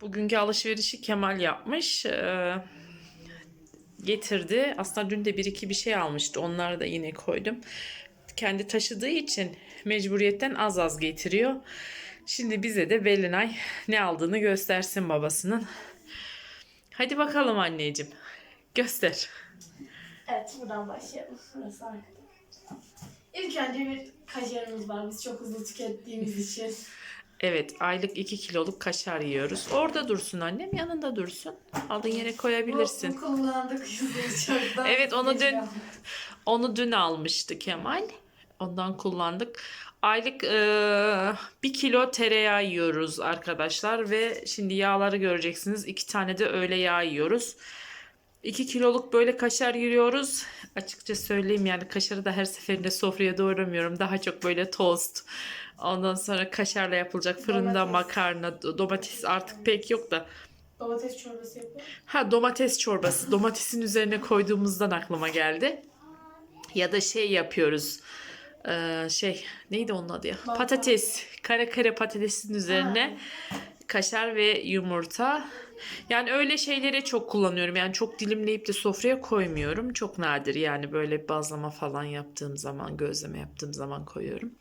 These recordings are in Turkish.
Bugünkü alışverişi Kemal yapmış. Ee, getirdi. Aslında dün de bir iki bir şey almıştı. Onları da yine koydum. Kendi taşıdığı için mecburiyetten az az getiriyor. Şimdi bize de Belinay ne aldığını göstersin babasının. Hadi bakalım anneciğim. Göster. Evet buradan başlayalım. Burası arkada. İlk önce bir kaşarımız var. Biz çok hızlı tükettiğimiz için. Evet aylık 2 kiloluk kaşar yiyoruz. Orada dursun annem yanında dursun. Aldığın yere koyabilirsin. Bu, bu kullandık çoktan. Evet, onu dün-. Onu dün almıştı Kemal. Ondan kullandık. Aylık bir kilo tereyağı yiyoruz arkadaşlar ve şimdi yağları göreceksiniz. İki tane de öğle yağı yiyoruz. 2 kiloluk böyle kaşar yiyoruz. Açıkça söyleyeyim yani kaşarı da her seferinde sofraya doğramıyorum. Daha çok böyle tost. Ondan sonra kaşarla yapılacak fırında Domates. makarna, do- domates artık pek yok da. Domates çorbası yapıyor. Ha domates çorbası. Domatesin üzerine koyduğumuzdan aklıma geldi. Ya da şey yapıyoruz. Ee, şey neydi onun adı ya? Patates. Kare kare patatesin üzerine kaşar ve yumurta. Yani öyle şeylere çok kullanıyorum. Yani çok dilimleyip de sofraya koymuyorum. Çok nadir yani böyle bazlama falan yaptığım zaman, gözleme yaptığım zaman koyuyorum.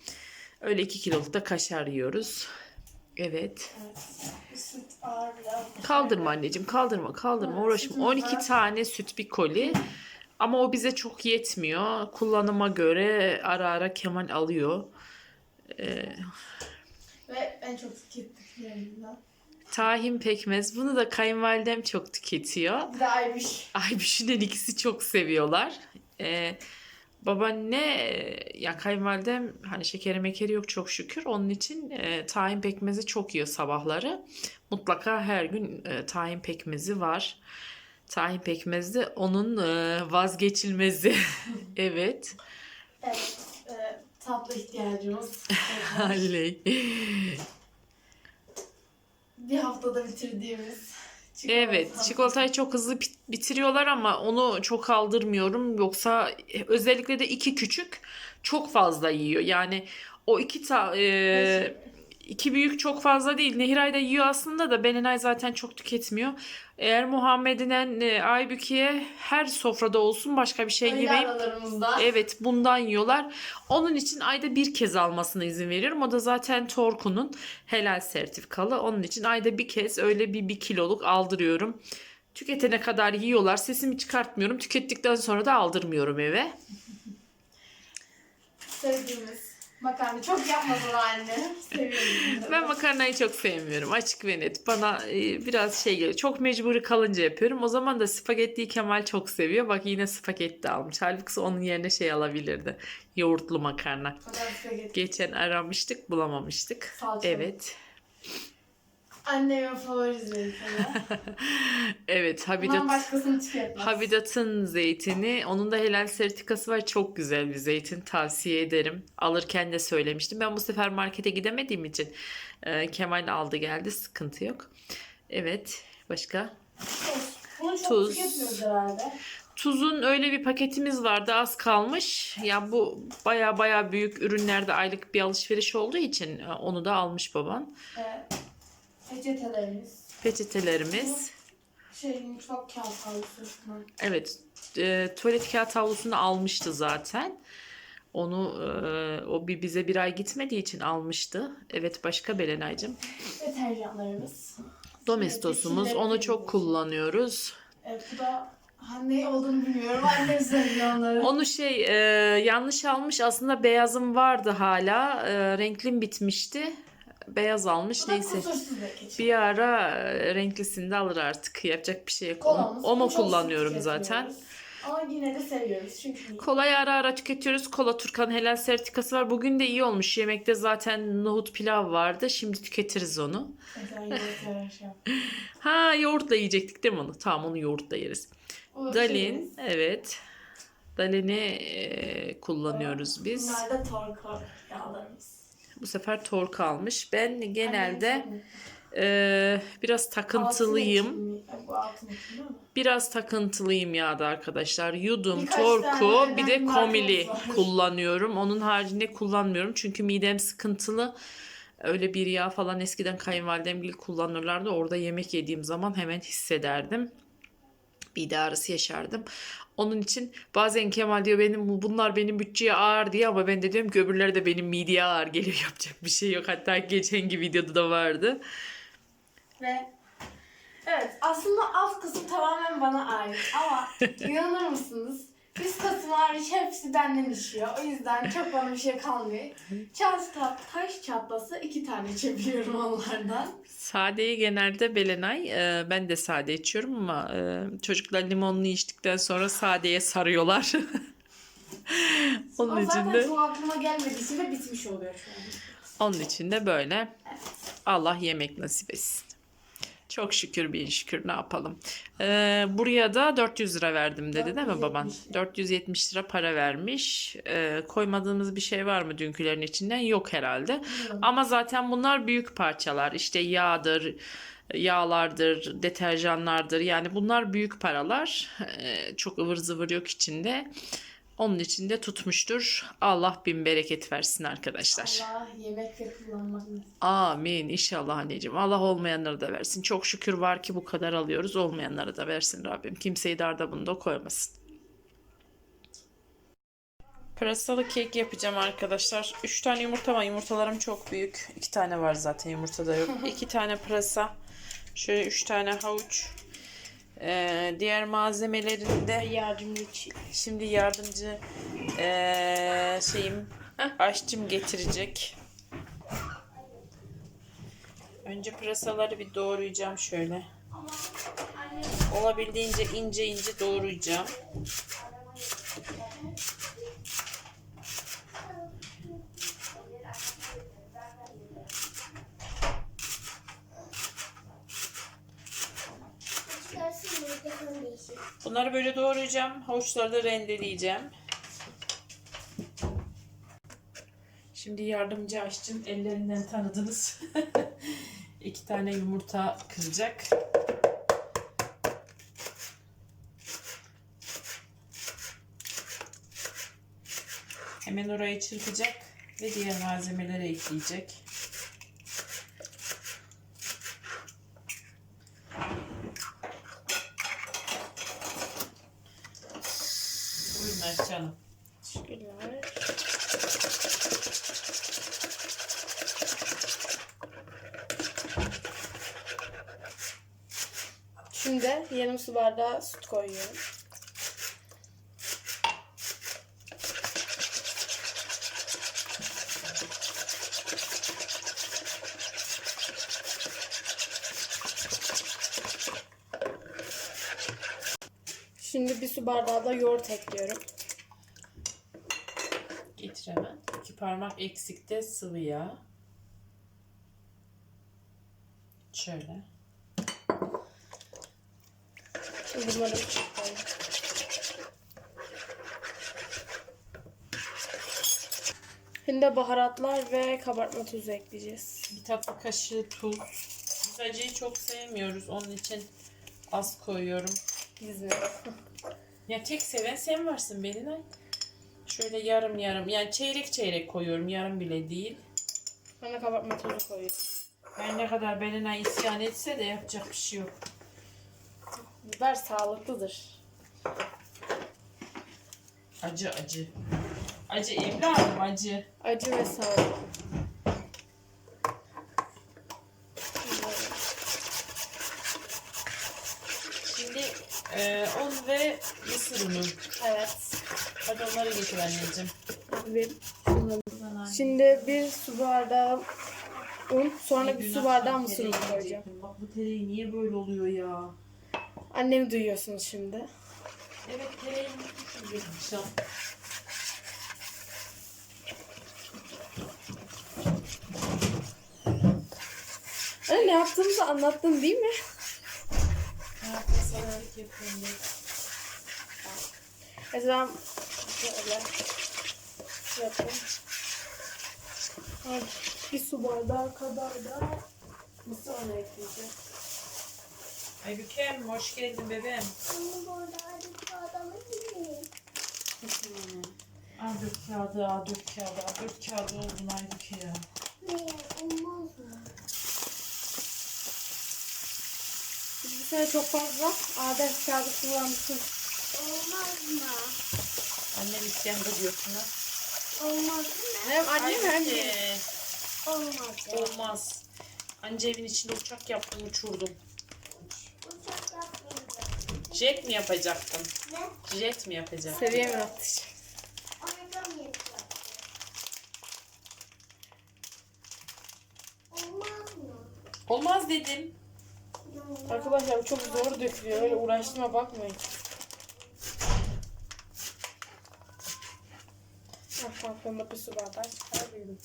Öyle 2 kiloluk da kaşar yiyoruz. Evet. Kaldırma anneciğim kaldırma kaldırma uğraşma. sütümüz 12 var. tane süt bir koli. Ama o bize çok yetmiyor. Kullanıma göre ara ara Kemal alıyor. Ee, Ve en çok tükettiklerinden. Tahin pekmez. Bunu da kayınvalidem çok tüketiyor. Bir de aymış. Aybüş'ün ikisi çok seviyorlar. Ee, babaanne ya kayınvalidem hani şekeri mekeri yok çok şükür. Onun için e, tahin pekmezi çok yiyor sabahları. Mutlaka her gün e, tahin pekmezi var. Tahin pekmezi de onun e, vazgeçilmezi. evet. Evet. E, tatlı ihtiyacımız. Halley. Bir haftada bitirdiğimiz. çikolata Evet, çikolatayı çok hızlı bit- bitiriyorlar ama onu çok aldırmıyorum. Yoksa özellikle de iki küçük çok fazla yiyor. Yani o iki ta e, iki büyük çok fazla değil. Nehiray da yiyor aslında da Belenay zaten çok tüketmiyor. Eğer Muhammed'inen e, Aybüke'ye her sofrada olsun başka bir şey Öyle yemeyip aralarımızda. Evet bundan yiyorlar. Onun için ayda bir kez almasına izin veriyorum. O da zaten Torku'nun helal sertifikalı. Onun için ayda bir kez öyle bir bir kiloluk aldırıyorum. Tüketene kadar yiyorlar. Sesimi çıkartmıyorum. Tükettikten sonra da aldırmıyorum eve. Sevdiğimiz makarna. Çok yapmadılar anne. Seviyorum. Ben makarnayı çok sevmiyorum. Açık ve net. Bana e, biraz şey geliyor. Çok mecburi kalınca yapıyorum. O zaman da spagettiyi Kemal çok seviyor. Bak yine spagetti almış. Halbuki onun yerine şey alabilirdi. Yoğurtlu makarna. Geçen aramıştık bulamamıştık. Salçalı. Evet. Annemin favori zeytini. Evet Bundan Habidat başkasını tüketmez. Habidat'ın zeytini. Onun da helal sertifikası var. Çok güzel bir zeytin. Tavsiye ederim. Alırken de söylemiştim. Ben bu sefer markete gidemediğim için e, Kemal aldı geldi. Sıkıntı yok. Evet. Başka? Tuz. Bunu çok Tuz. tüketmiyoruz herhalde. Tuzun öyle bir paketimiz vardı. Az kalmış. Ya bu baya baya büyük ürünlerde aylık bir alışveriş olduğu için e, onu da almış baban. Ee, peçetelerimiz. Peçetelerimiz. Şey mutfak kağıt havlusu. Evet, e, tuvalet kağıt havlusunu almıştı zaten. Onu e, o bir bize bir ay gitmediği için almıştı. Evet başka Belenay'cığım. Deterjanlarımız. Domestosumuz Evet, onu çok kullanıyoruz. Ee, bu da ne olduğunu bilmiyorum. Annem onları. Onu şey e, yanlış almış aslında beyazım vardı hala. E, renklim bitmişti. Beyaz almış Bu neyse. bir ara e, renklisini de alır artık. Yapacak bir şey yok. Kolamız. Çok kullanıyorum zaten. Ama yine de seviyoruz çünkü Kolayı ara ara tüketiyoruz. Kola Turkan helal sertifikası var. Bugün de iyi olmuş. Yemekte zaten nohut pilav vardı. Şimdi tüketiriz onu. Ha yoğurtla yiyecektik değil mi onu? Tamam onu yoğurtla yeriz. O Dalin şeyimiz. evet. Dalin'i e, kullanıyoruz biz. Bunlar da torko yağlarımız. Bu sefer tork almış. Ben genelde Ee, biraz takıntılıyım. Biraz takıntılıyım yağda arkadaşlar. Yudum, Birkaç torku, tane bir de önemli komili markamız var. kullanıyorum. Onun haricinde kullanmıyorum. Çünkü midem sıkıntılı. Öyle bir yağ falan eskiden kayınvalidemgil kullanırlardı. Orada yemek yediğim zaman hemen hissederdim. Mide ağrısı yaşardım. Onun için bazen Kemal diyor benim bunlar benim bütçeye ağır diye ama ben de diyorum ki öbürleri de benim mideye ağır geliyor yapacak bir şey yok. Hatta geçenki videoda da vardı. Ve evet aslında alt kısım tamamen bana ait ama inanır mısınız? Kısım hariç hepsi benden işiyor. O yüzden çok bana bir şey kalmıyor. Çat tat, taş çatlası iki tane çekiyorum onlardan. Sadeyi genelde Belenay, e, ben de sade içiyorum ama e, çocuklar limonlu içtikten sonra sadeye sarıyorlar. Onun o için zaten de çok aklıma gelmediği için de bitmiş oluyor şu an. onun için de böyle. Allah yemek nasip etsin. Çok şükür bin şükür ne yapalım. Ee, buraya da 400 lira verdim dedi değil mi baban? 470 470 lira para vermiş. Ee, koymadığımız bir şey var mı dünkülerin içinden? Yok herhalde. Ama zaten bunlar büyük parçalar. İşte yağdır, yağlardır, deterjanlardır. Yani bunlar büyük paralar. Ee, çok ıvır zıvır yok içinde. Onun içinde tutmuştur. Allah bin bereket versin arkadaşlar. Allah yemekte kullanmak. Amin. İnşallah anneciğim. Allah olmayanları da versin. Çok şükür var ki bu kadar alıyoruz. Olmayanları da versin Rabbim. Kimseyi darda bunda koymasın. Pırasalı kek yapacağım arkadaşlar. 3 tane yumurta var. Yumurtalarım çok büyük. 2 tane var zaten yumurtada yok. 2 tane pırasa. Şöyle 3 tane havuç. Ee, diğer malzemelerinde Yardımcı. Şimdi yardımcı eee, şeyim aşçım getirecek. Önce pırasaları bir doğrayacağım şöyle. Olabildiğince ince ince doğrayacağım. Bunları böyle doğrayacağım. Havuçları da rendeleyeceğim. Şimdi yardımcı aşçım ellerinden tanıdınız. İki tane yumurta kıracak. Hemen orayı çırpacak ve diğer malzemeleri ekleyecek. Şimdi yarım su bardağı süt koyuyorum. Şimdi bir su bardağı da yoğurt ekliyorum. Getir hemen. İki parmak eksikte sıvı yağ. Şöyle. Şimdi bunları koyayım. Şimdi baharatlar ve kabartma tuzu ekleyeceğiz. Bir tatlı kaşığı tuz. Biz acıyı çok sevmiyoruz. Onun için az koyuyorum. Biz Ya tek seven sen varsın Belinay. Şöyle yarım yarım. Yani çeyrek çeyrek koyuyorum. Yarım bile değil. Ben de kabartma tozu koyuyorum. Ben ne kadar Belinay isyan etse de yapacak bir şey yok. Biber sağlıklıdır. Acı acı. Acı evladım acı. Acı ve sağlıklı. Şimdi e, un ve mısır unu. Evet. Hadi onları getir anneciğim. Bir, Şimdi bir su bardağı un, sonra bir su bardağı mısır unu koyacağım. Bak bu tereyağı niye böyle oluyor ya? Annemi duyuyorsunuz şimdi. Evet. Anne ne yaptığımızı anlattın değil mi? Şöyle yapayım. Ay, Bir su bardağı kadar da Mısır unu ekleyeceğim. Aybükem hoş geldin bebeğim. Anne bu arada miyim? Mısır unu. A4 kağıdı, A4 kağıdı, A4 kağıdı oldun Aybüke ya. Ne? Olmaz mı? Biz bu sene çok fazla adet kağıdı kullanmışız. Olmaz mı? Annem da diyorsun ha. Olmaz mı? Hem annem hem de. Olmaz. ya. Olmaz. Anca evin içinde uçak yaptım uçurdum. Jet mi yapacaktın? Ne? Jet mi yapacaktın? Seviye mi? Oynamayacağım. Olmaz mı? Olmaz dedim. Arkadaşlar bu çok zor dökülüyor. Öyle uğraştığıma bakmayın. Ah balkonda bir su bardağı çıkarabilirim.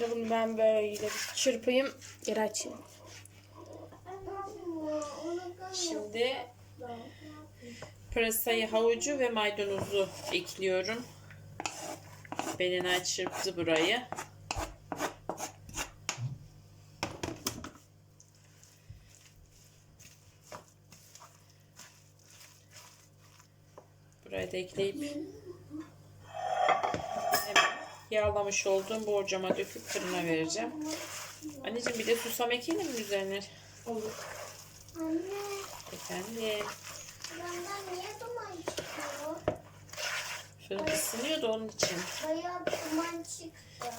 Şimdi bunu ben böyle çırpayım. Geri açayım. Şimdi pırasayı, havucu ve maydanozu ekliyorum. Belenay çırptı burayı. Buraya da ekleyip yağlamış olduğum borcama döküp fırına vereceğim. Anneciğim bir de susam ekelim mi üzerine? Olur. Anne, Efendim. benden niye duman çıkıyor? Fırın ısınıyordu onun için. Bayağı duman çıktı.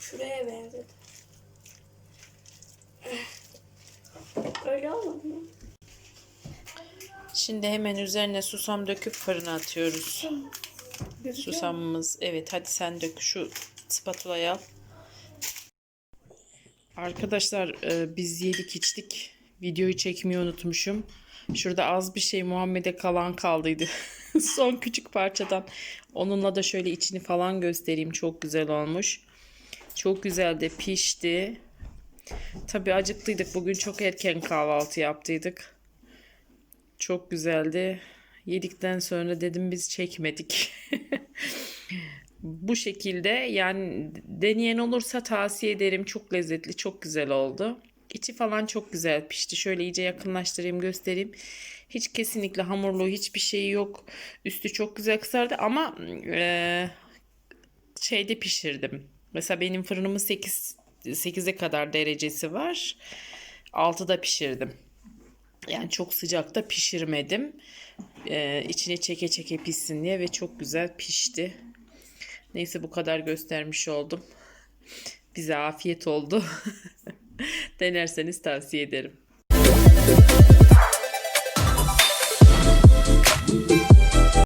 Şuraya ver dedi. Öyle olmadı mı? Şimdi hemen üzerine susam döküp fırına atıyoruz. Gözüküyor? Susamımız. Evet hadi sen dök şu spatulayı al. Arkadaşlar e, biz yedik içtik. Videoyu çekmeyi unutmuşum. Şurada az bir şey Muhammed'e kalan kaldıydı. Son küçük parçadan. Onunla da şöyle içini falan göstereyim. Çok güzel olmuş. Çok güzel de pişti. Tabii acıktıydık. Bugün çok erken kahvaltı yaptıydık. Çok güzeldi. Yedikten sonra dedim biz çekmedik. Bu şekilde yani deneyen olursa tavsiye ederim. Çok lezzetli, çok güzel oldu. İçi falan çok güzel pişti. Şöyle iyice yakınlaştırayım, göstereyim. Hiç kesinlikle hamurlu hiçbir şeyi yok. Üstü çok güzel kızardı ama eee, şeyde pişirdim. Mesela benim fırınımın 8 8'e kadar derecesi var. 6'da pişirdim. Yani çok sıcakta pişirmedim. Ee, içine çeke çeke pişsin diye ve çok güzel pişti. Neyse bu kadar göstermiş oldum. Bize afiyet oldu. Denerseniz tavsiye ederim.